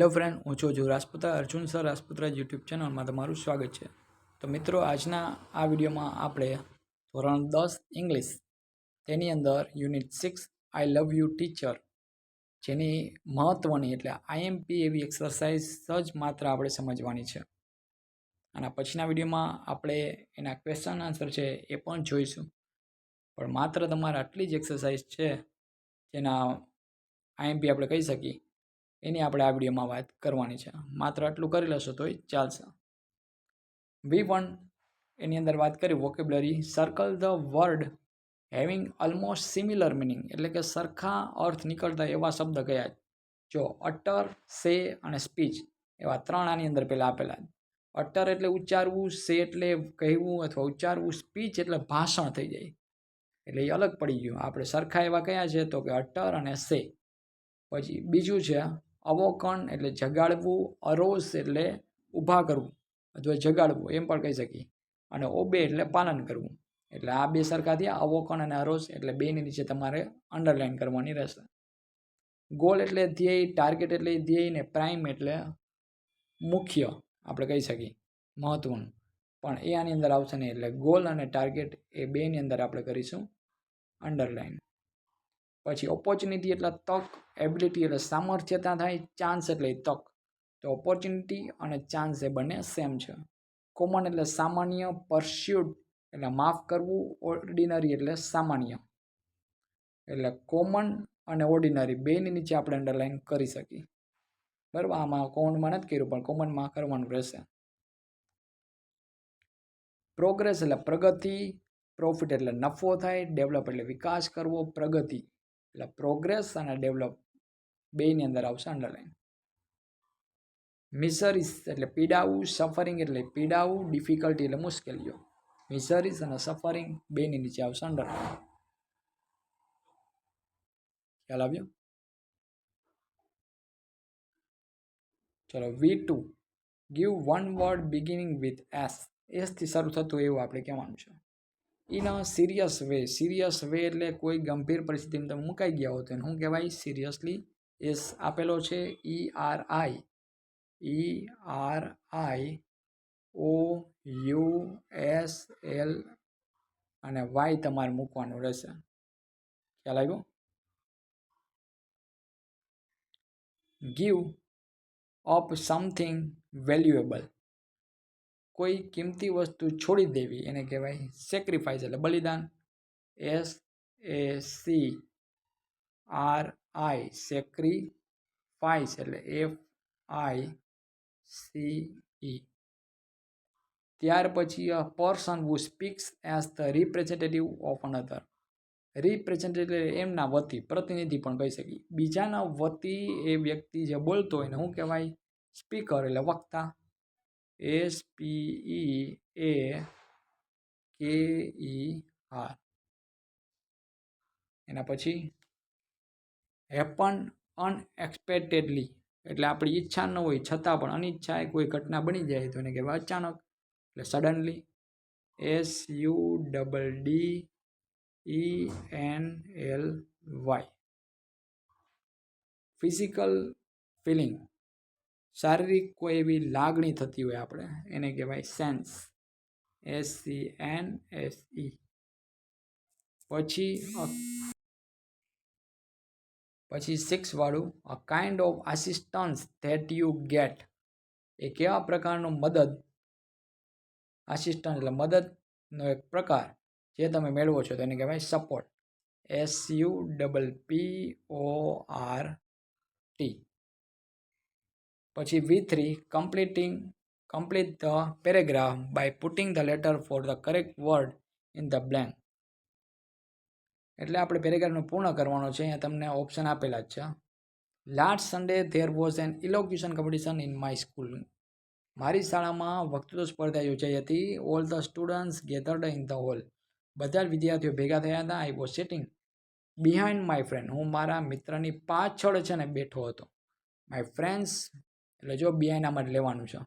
Hello friend, હું છું જો રાજપુતા, અર્જુન સર રાજપુત્રા યુટ્યુબ ચેનલમાં તમારું સ્વાગત છે. તો મિત્રો, આજના આ વિડીયોમાં આપણે ધોરણ દસ ઇંગ્લિશ, તેની અંદર unit six I love you teacher જેની મહત્ત્વની એટલે આઈએમપી એવી એક્સરસાઇઝ જ માત્ર આપણે સમજવાની છે. અને પછીના વિડીયોમાં આપણે એના ક્વેશ્ચન આન્સર છે એ પણ જોઈશું. પણ માત્ર તમારે આટલી જ એક્સરસાઇઝ છે જેના આઈએમપી આપણે કહી શકીએ. એની આપણે આ વિડીયોમાં વાત કરવાની છે. માત્ર આટલું કરી લેશો તોય ચાલશે. વી વન એની અંદર વાત કરી vocabulary circle the word having almost similar meaning એટલે કે સરખા અર્થ નીકળતા એવા શબ્દ કયા જો અટર સે અને સ્પીચ એવા ત્રણ આની અંદર પહેલાં આપેલા અટર એટલે ઉચ્ચારવું સે એટલે કહેવું અથવા ઉચ્ચારવું સ્પીચ એટલે ભાષણ થઈ જાય. એટલે એ અલગ પડી ગયું. આપણે સરખા એવા કયા છે તો કે અટર અને સે પછી બીજું છે અવોકણ એટલે જગાડવું, અરોસ એટલે ઊભા કરવું. અથવા જગાડવું, એમ પણ કહી શકીએ. અને ઓબે એટલે પાલન કરવું. એટલે આ બે સરખા થયા અવોકણ અને અરોસ એટલે બેની નીચે તમારે અંડરલાઇન કરવાની રહેશે. ગોલ એટલે ધ્યેય ટાર્ગેટ એટલે ધ્યેય ને પ્રાઇમ એટલે મુખ્ય, આપણે કહી શકીએ. મહત્વનું. પણ એ આની અંદર આવશે નહીં. એટલે ગોલ અને ટાર્ગેટ એ બેની અંદર આપણે કરીશું અંડરલાઈન પછી ઓપોર્ચ્યુનિટી એટલે તક એબિલિટી એટલે સામર્થ્યતા થાય ચાન્સ એટલે તક. તો ઓપોર્ચ્યુનિટી અને ચાન્સ એ બંને સેમ છે. કોમન એટલે સામાન્ય પરસ્યુટ એટલે માફ કરવું ઓર્ડિનરી એટલે સામાન્ય. એટલે કોમન અને ઓર્ડિનરી બેની નીચે આપણે અંડરલાઇન કરી શકીએ. બરાબર? આમાં કોમનમાં નથી કર્યું, પણ કોમનમાં કરવાનું રહેશે. પ્રોગ્રેસ એટલે પ્રગતિ પ્રોફિટ એટલે નફો થાય ડેવલપ એટલે વિકાસ કરવો, પ્રગતિ. એટલે પ્રોગ્રેસ અને ડેવલપ બેની અંદર આવશે અંડરલાઈન મિસરીસ એટલે પીડાવું સફરિંગ એટલે પીડાવું ડિફિકલ્ટી એટલે મુશ્કેલીઓ. મિસરીસ અને સફરિંગ બેની નીચે આવશે અંડરલાઈન ખ્યાલ આવ્યો? ચલો we to give one word beginning with S એસથી શરૂ થતું એવું આપણે કહેવાનું છે. In a serious way serious way એટલે કોઈ ગંભીર પરિસ્થિતિમાં તમે મુકાઈ ગયા હો તો શું કહેવાય? સિરિયસલી એસ આપેલો છે E R I E R I O U S L અને વાય તમારે મૂકવાનું રહેશે. ખ્યાલ આવ્યો? ગીવ અપ સમથિંગ વેલ્યુએબલ કોઈ કિંમતી વસ્તુ છોડી દેવી, એને કહેવાય સેક્રિફાઈસ એટલે બલિદાન. S A C R I sacrifice એટલે એફ આઈ સી ઈ ત્યાર પછી a person who speaks as the representative of another representative એમના વતી, પ્રતિનિધિ પણ કહી શકીએ. બીજાના વતી એ વ્યક્તિ જે બોલતો હોય એને શું કહેવાય? સ્પીકર એટલે વક્તા. એસ પી ઈ એ કે ઈ આર એના પછી, હેપન અનએક્સપેક્ટેડલી, એટલે આપણી ઈચ્છા ન હોય, છતાં પણ અનિચ્છાએ કોઈ ઘટના બની જાય તો એને કહેવાય અચાનક, એટલે suddenly S U double D E N L Y physical feeling શારીરિક કોઈ એવી લાગણી થતી હોય આપણે, એને કહેવાય sense S C N S E પછી પછી સિક્સ વાળું a kind of assistance that you get એ કેવા પ્રકારનું મદદ? આસિસ્ટન્ટ એટલે મદદનો એક પ્રકાર જે તમે મેળવો છો તો એને કહેવાય support S U double P O R T પછી V three completing complete the paragraph by putting the letter for the correct word in the blank એટલે આપણે પેરેગ્રાફને પૂર્ણ કરવાનો છે, અહીંયા તમને ઓપ્શન આપેલા જ છે. Last Sunday there was an elocution competition in my school મારી શાળામાં વક્તૃત્વ સ્પર્ધા યોજાઈ હતી. All the students gathered in the hall બધા જ વિદ્યાર્થીઓ ભેગા થયા હતા. I was sitting behind my friend હું મારા મિત્રની પાછળ છે ને બેઠો હતો. માય ફ્રેન્ડ્સ એટલે જો બી આમાં જ લેવાનું છે.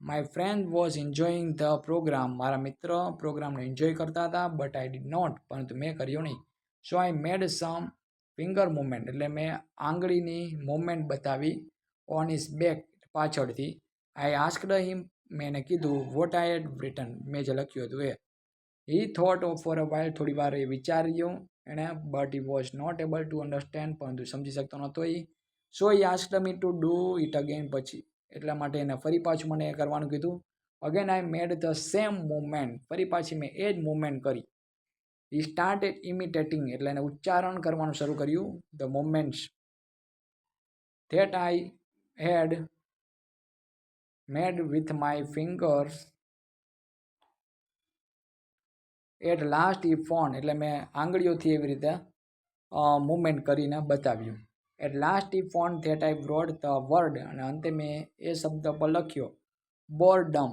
My friend was enjoying the programme મારા મિત્ર પ્રોગ્રામને એન્જોય કરતા હતા બટ આઈ ડીડ નોટ પરંતુ મેં કર્યો નહીં. સો આઈ મેડ સમ ફિંગર મુમેન્ટ એટલે મેં આંગળીની મુમેન્ટ બતાવી ઓન ઇઝ બેક પાછળથી. આઈ આસ્કડ હિમ મેં એને કીધું વોટ આઈ હેડ રિટર્ન મેં જે લખ્યું હતું એ. He thought of for a while થોડી વાર એ વિચાર્યું એણે but he was not able to understand પરંતુ સમજી શકતો નહોતો એ. So he ask me to do it again પછી. એટલા માટે એને ફરી પાછું મને એ કરવાનું કીધું. Again I made the same movement ફરી પાછી મેં એ જ મુવમેન્ટ કરી. હી સ્ટાર્ટેડ ઇમિટેટિંગ એટલે એને ઉચ્ચારણ કરવાનું શરૂ કર્યું the moments that I had made with my fingers at last he found એટલે મેં આંગળીઓથી એવી રીતે મુમેન્ટ કરીને બતાવ્યું. At last he found that I brought the word અને અંતે મેં એ શબ્દ પર લખ્યો બોરડમ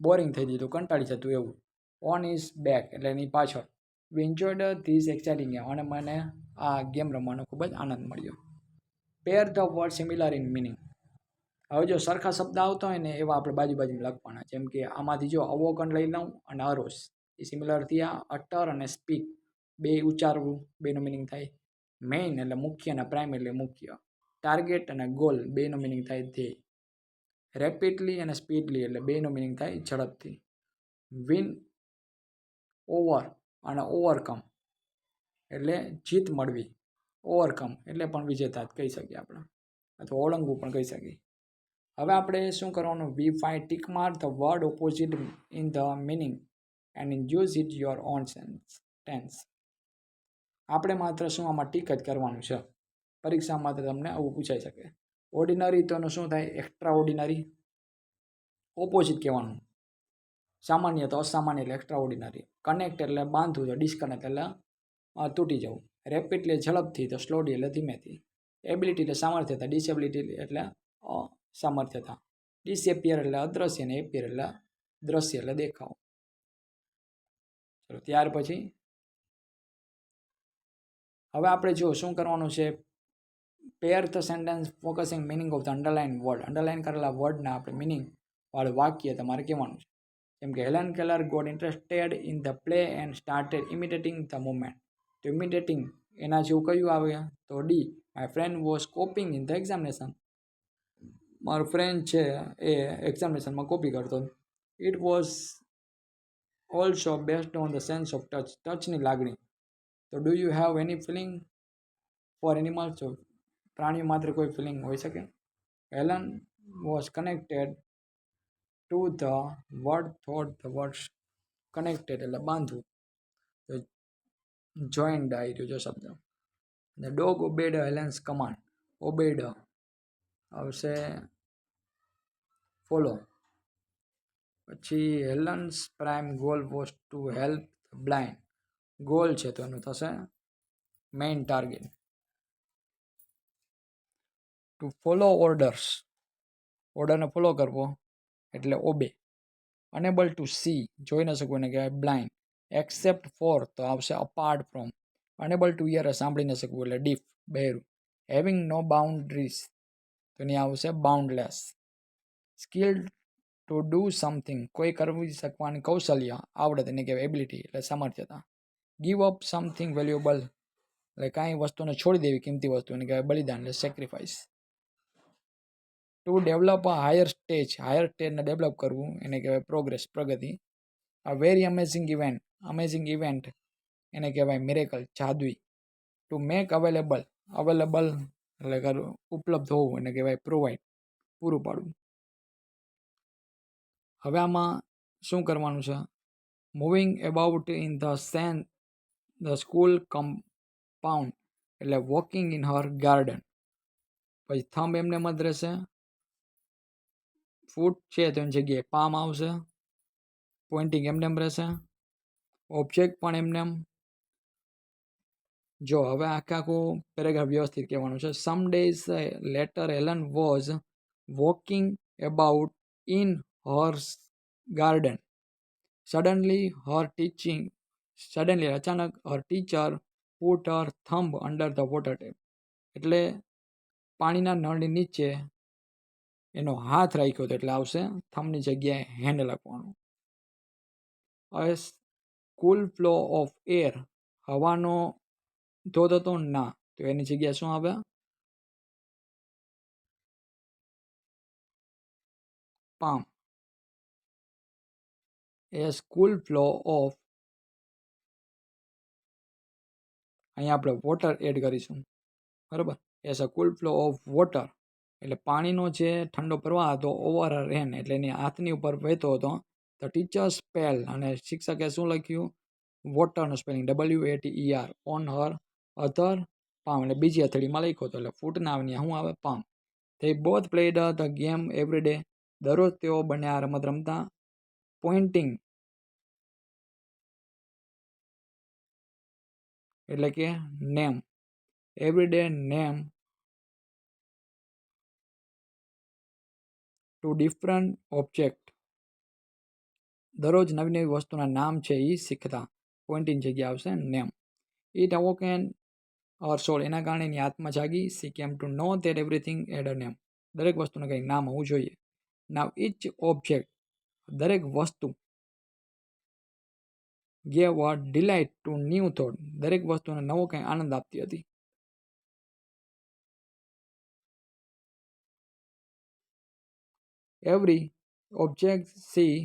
બોરિંગ થઈ દીધું કંટાળી જતું એવું. ઓન ઇઝ બેક એટલે એની પાછળ. We enjoyed this exciting game અને મને આ ગેમ રમવાનો ખૂબ જ આનંદ મળ્યો. Pair the word similar in meaning હવે જો સરખા શબ્દ આવતા હોય ને, એવા આપણે બાજુ બાજુમાં લખવાના, જેમ કે આમાંથી જો અવોકન લઈ લઉં, અને અરોસ. એ સિમિલર થયા, અટર અને સ્પીક બે ઉચ્ચારવું, બેનો મિનિંગ થાય મેઇન એટલે મુખ્ય અને પ્રાઇમ એટલે મુખ્ય. ટાર્ગેટ અને ગોલ બેનો મિનિંગ થાય ધ્યેય. રેપિડલી અને સ્પીડલી એટલે બેનો મિનિંગ થાય ઝડપથી. વિન ઓવર અને ઓવરકમ એટલે જીત મળવી. ઓવરકમ એટલે પણ વિજેતા કહી શકીએ આપણે. અથવા ઓળંગવું પણ કહી શકીએ. હવે આપણે શું કરવાનું? We fine tick mark the word opposite in the meaning and in use it your own sense tense આપણે માત્ર શું આમાં ટીક જ કરવાનું છે? પરીક્ષામાં માત્ર તમને આવું પૂછાઈ શકે. ઓર્ડિનરી તો શું થાય? એક્સ્ટ્રા ઓર્ડિનરી ઓપોઝિટ કહેવાનું. સામાન્ય તો અસામાન્ય એટલે એક્સ્ટ્રા ઓર્ડિનરી કનેક્ટ એટલે બાંધવું તો ડિસ્કનેક્ટ એટલે તૂટી જવું. રેપિડલી ઝડપથી, તો સ્લોડી એટલે ધીમેથી. એબિલિટી એટલે સામર્થ્યતા ડિસેબિલિટી એટલે સામર્થ્યતા ડિસએપિયર એટલે અદ્રશ્ય ને એપિયર એટલે દ્રશ્ય એટલે દેખાવ. ચલો, ત્યાર પછી હવે આપણે જો શું કરવાનું છે? Pair the sentence focusing meaning of the underline word underline કરેલા વર્ડના આપણે મિનિંગ વાળું વાક્ય તમારે કહેવાનું છે. જેમ કે Helen Keller got interested in the play and started imitating the movement તો ઇમિટેટિંગ એના જેવું કયું આવે? તો D my friend was copying in the examination મારો ફ્રેન્ડ છે એ એક્ઝામિનેશનમાં કોપી કરતો. It was also based on the sense of touch ટચની લાગણી. તો do you have any feeling for animals પ્રાણીઓ માત્ર કોઈ ફિલિંગ હોઈ શકે? Helen was connected to the word thought the words connected એટલે બાંધવું. તો જોઈન્ડ આવી રહ્યું છે શબ્દ. અને ડોગ ઓબેડ હેલેન્સ કમાન્ડ ઓબેડ આવશે ફોલો પછી Helen's prime goal was to help blind goal છે તો એનું થશે main target to follow orders ઓર્ડરને ફોલો કરવો એટલે ઓબે અનેબલ ટુ સી જોઈ ન શકવું એને કહેવાય. બ્લાઇન્ડ એક્સેપ્ટ ફોર તો આવશે apart from unable to hear સાંભળી ન શકવું એટલે ડીફ બહેરું હેવિંગ નો બાઉન્ડ્રીઝ તો એની આવશે boundless skill to do something કોઈ કરવી શકવાની કૌશલ્ય આવડત એને કહેવાય એબિલિટી એટલે સામર્થ્યતા. ગીવ અપ સમથિંગ વેલ્યુએબલ એટલે કાંઈ વસ્તુને છોડી દેવી કિંમતી વસ્તુ એને કહેવાય બલિદાન, એટલે sacrifice to develop a higher stage higher સ્ટેજને develop કરવું એને કહેવાય progress Pragati. A very amazing event amazing event એને કહેવાય મિરેકલ જાદુઈ. ટુ મેક અવેલેબલ અવેલેબલ એટલે ઉપલબ્ધ હોવું એને કહેવાય પ્રોવાઈડ પૂરું પાડવું. હવે આમાં શું કરવાનું છે? Moving about in the Sen the school compound, એટલે વોકિંગ ઇન હર ગાર્ડન. પછી થંબ એમને મત રહેશે. ફૂટ છે તો એની જગ્યાએ પામ આવશે. પોઇન્ટિંગ એમને એમ રહેશે. ઓબ્જેક્ટ પણ એમને એમ. જો હવે આખા આખું પેરેગ્રાફ વ્યવસ્થિત કહેવાનું છે. Some days later Helen was walking about in her garden suddenly her teaching suddenly અચાનક her teacher put her thumb under the water tap એટલે પાણીના નળની નીચે એનો હાથ રાખ્યો હતો એટલે આવશે થંબની જગ્યાએ હેન્ડ લખવાનું. હવે કુલ ફ્લો ઓફ એર હવાનો ધોધ હતો ના, તો એની જગ્યાએ શું આવે? Palm. A school flow of અહીંયા આપણે વોટર એડ કરીશું. બરાબર? As a cool flow of water એટલે પાણીનો જે ઠંડો પ્રવાહ હતો ઓવર રેન એટલે એની હાથની ઉપર વહેતો હતો. તો ટીચર સ્પેલ અને શિક્ષકે શું લખ્યું? વોટરનું spelling W A T R on her other palm એટલે બીજી અથડીમાં લખ્યો હતો, એટલે ફૂટના આવની શું આવે? પામ તે both played the game every day દરરોજ તેઓ બંને આ રમત રમતા પોઇન્ટિંગ એટલે કે name every day name to different object દરરોજ નવી નવી વસ્તુના નામ છે એ શીખતા. પોઈન્ટિંગ જગ્યા આવશે નેમ ઇટ અવોકેન ઓર સોલ એના કારણે એની આત્મા જાગી. She came to know that everything had a name દરેક વસ્તુનું કંઈક નામ હોવું જોઈએ. નાવ ઇચ ઓબ્જેક્ટ દરેક વસ્તુ gave a delight to new thought દરેક વસ્તુને નવો કંઈ આનંદ આપતી હતી. Every object see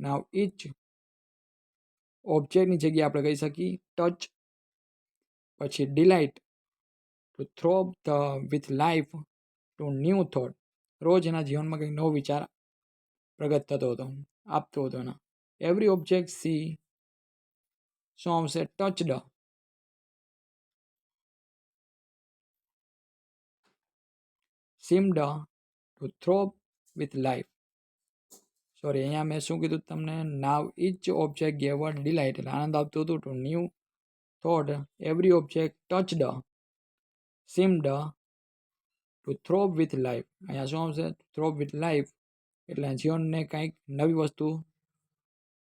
now each ઓબ્જેક્ટની જગ્યાએ આપણે કહી શકીએ ટચ પછી delight to throw the with life to new thought રોજ એના જીવનમાં કંઈક નવો વિચાર પ્રગટ થતો હતો, આપતો હતો એના. એવરી ઓબ્જેક્ટ સી શું આવશે touched seemed to throb with life sorry અહીંયા મેં શું કીધું તમને? Now each object gave her delight એટલે આનંદ આપતું હતું to new thought every object touched seemed to throb with life અહીંયા શું આવશે? થ્રોબ વિથ લાઈફ એટલે જીવનને કંઈક નવી વસ્તુ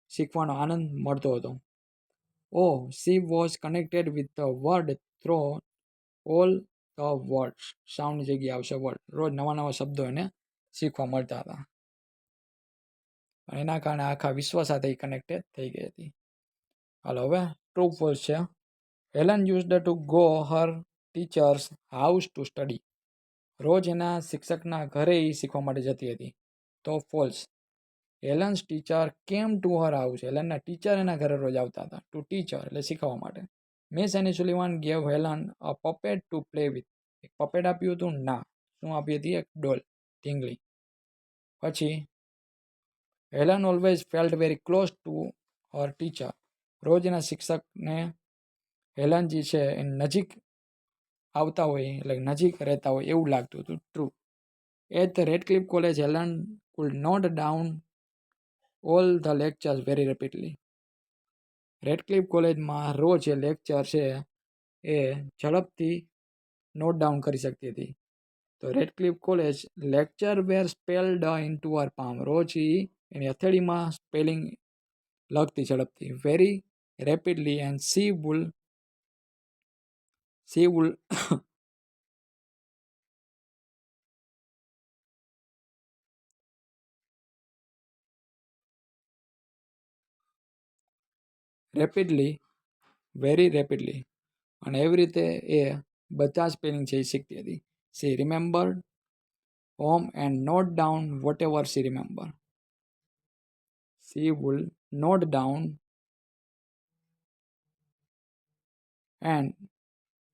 શીખવાનો આનંદ મળતો હતો. ઓ she was connected with the word through all the words સાઉન્ડની જગ્યાએ આવશે વર્ડ. રોજ નવા નવા શબ્દો એને શીખવા મળતા હતા. એના કારણે આખા વિશ્વ સાથે કનેક્ટેડ થઈ ગઈ હતી. હાલો, હવે ટ્રુ ફોલ્સ છે. Helen used to go her teacher's house to study. રોજ એના શિક્ષકના ઘરે શીખવા માટે જતી હતી. તો false. Helen's teacher came to her house હેલનના teacher એના ઘરે રોજ આવતા હતા. ટુ ટીચર, એટલે શીખવા માટે. Miss Annie Sullivan gave Helen a puppet to play with. એક પપેટ આપ્યું હતું, ના. શું આપી હતી? એક ડોલ, ઢીંગલી. પછી, Helen always felt very close to her teacher. રોજ એના શિક્ષકને હેલન જે છે એ નજીક આવતા હોય, એટલે નજીક રહેતા હોય એવું લાગતું હતું. True at Radcliffe college Helen could not down all the lectures very rapidly Radcliffe કોલેજમાં રોજ એ લેક્ચર છે, એ ઝડપથી નોટ ડાઉન કરી શકતી હતી. તો Radcliffe college lecture were spelled into her palm રોજ એ એની હથેળીમાં સ્પેલિંગ લખતી ઝડપથી. Very rapidly and she would she would rapidly very rapidly અને એવી રીતે એ બધા સ્પેલિંગ છે એ શીખતી હતી. She remember home and note down whatever she remember she would note down and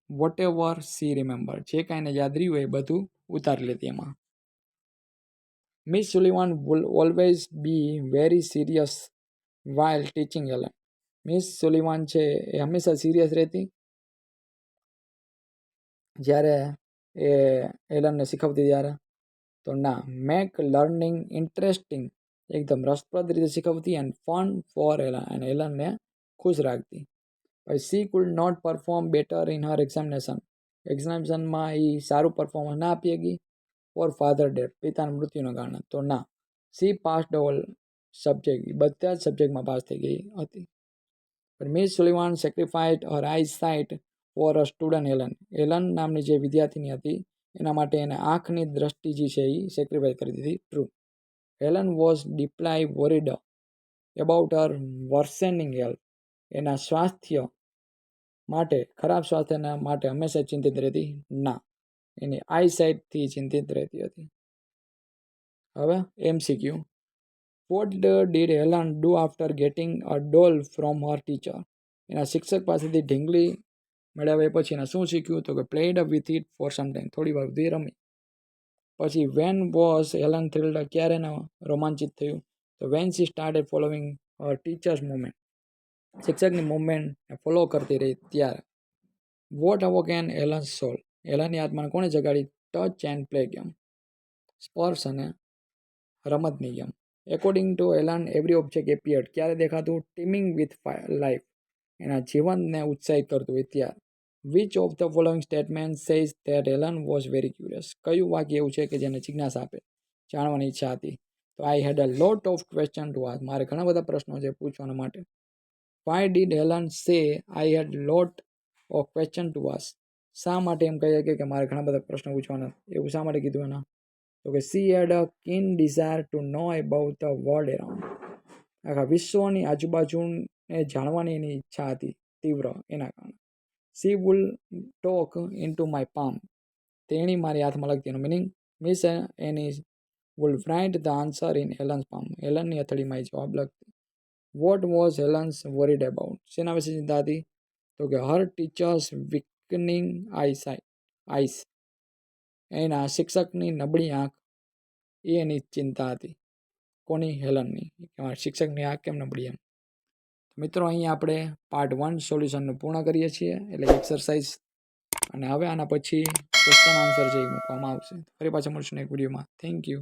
whatever she remember જે કાંઈને યાદ રહ્યું હોય એ બધું ઉતારી લેતી એમાં. Miss Sullivan would always be very serious while teaching Helen Miss Sullivan છે, એ હંમેશા સિરિયસ રહેતી. જ્યારે એ એલનને શીખવતી ત્યારે. તો ના, મેક લર્નિંગ ઇન્ટરેસ્ટિંગ, એકદમ રસપ્રદ રીતે શીખવતી and fun for Helen and એલનને ખુશ રાખતી. પછી she could not perform better in her examination એક્ઝામિનેશનમાં એ સારું પરફોર્મન્સ ના આપી શકી. ફોર ફાધર ડેટ પિતાના મૃત્યુના કારણે. તો ના સી પાસ ઓલ સબ્જેક્ટ બધા જ સબ્જેક્ટમાં પાસ થઈ ગઈ હતી. Miss Sullivan sacrificed her eyesight for a student Helen Helen નામની જે વિદ્યાર્થીની હતી, એના માટે એને આંખની દ્રષ્ટિ જે છે એ સેક્રિફાઈ કરી દીધી. True Helen was deeply worried about her worsening health એના સ્વાસ્થ્ય માટે, ખરાબ સ્વાસ્થ્યના માટે હંમેશા ચિંતિત રહેતી ના. એની આઈ સાઇટથી ચિંતિત રહેતી હતી. હવે MCQ what did Helen do after getting a doll from her teacher એના શિક્ષક પાસેથી ઢીંગલી મેળવ્યા પછી એને શું શીખ્યું? તો કે played with it for some time થોડી વાર સુધી રમી. પછી વેન વોઝ હેલન થ્રિલ્ડ ક્યારે એને રોમાંચિત થયું? તો when she started following her teacher's movement શિક્ષકની મુમેન્ટને ફોલો કરતી રહી ત્યારે. What awoken Helen soul એલનની આત્માને કોણે જગાડી? ટચ એન્ડ પ્લે ગેમ સ્પર્શ અને રમતની game according to Helen every object appeared ક્યારે દેખાતું? ટીમિંગ વિથ લાઈફ એના જીવનને ઉત્સાહિત કરતું ઇતિહાસ. Which of the following statement says that Helen was very curious કયું વાક્ય એવું છે કે જેને જિજ્ઞાસા આપે? જાણવાની ઈચ્છા હતી. તો I had a lot of question to ask મારે ઘણા બધા પ્રશ્નો છે પૂછવાના માટે. Why did Helen say I had lot of question to ask શા માટે એમ કહી શકે કે મારે ઘણા બધા પ્રશ્નો પૂછવાના? એવું શા માટે કીધું એના? તો કે she had a keen desire to know about the world around આખા વિશ્વની આજુબાજુને જાણવાની એની ઈચ્છા હતી તીવ્ર એના કારણે. She would talk into my palm તેણી મારી હાથમાં લગતી એનું meaning Miss Annie would write the answer in Helen's palm હેલનની અથડીમાં એ જવાબ લખતી. What was Helen's worried about શેના વિશે ચિંતા હતી? તો કે her teacher's weakening eyes eyes એના શિક્ષકની નબળી આંખ, એ એની ચિંતા હતી. કોની હેલનની? શિક્ષકની આંખ કેમ નબળી એમ? મિત્રો, અહીં આપણે પાર્ટ વન સોલ્યુશનનું પૂર્ણ કરીએ છીએ, એટલે એક્સરસાઇઝ અને હવે આના પછી ક્વેશ્ચન આન્સર જે મૂકવામાં આવશે. ફરી પાછા મળશું એક વિડીયોમાં થેન્ક યુ